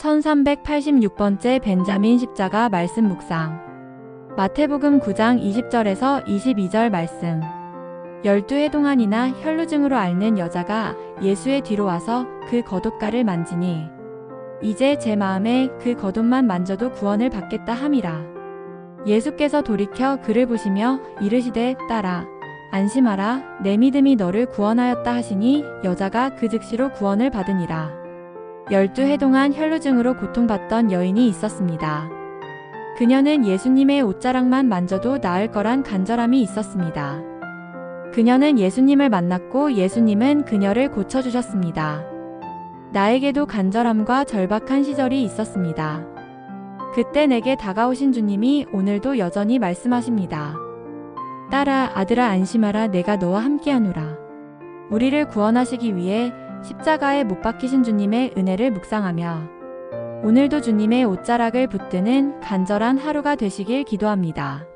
1386번째 벤자민 십자가 말씀 묵상. 마태복음 9장 20절에서 22절 말씀. 열두 해 동안이나 혈루증으로 앓는 여자가 예수의 뒤로 와서 그 겉옷가를 만지니 이제 제 마음에 그 겉옷만 만져도 구원을 받겠다 함이라. 예수께서 돌이켜 그를 보시며 이르시되 딸아 안심하라 내 믿음이 너를 구원하였다 하시니 여자가 그 즉시로 구원을 받으니라. 열두 해 동안 혈루증으로 고통받던 여인이 있었습니다. 그녀는 예수님의 옷자락만 만져도 나을 거란 간절함이 있었습니다. 그녀는 예수님을 만났고 예수님은 그녀를 고쳐주셨습니다. 나에게도 간절함과 절박한 시절이 있었습니다. 그때 내게 다가오신 주님이 오늘도 여전히 말씀하십니다. 딸아, 아들아, 안심하라. 내가 너와 함께하노라. 우리를 구원하시기 위해 십자가에 못 박히신 주님의 은혜를 묵상하며 오늘도 주님의 옷자락을 붙드는 간절한 하루가 되시길 기도합니다.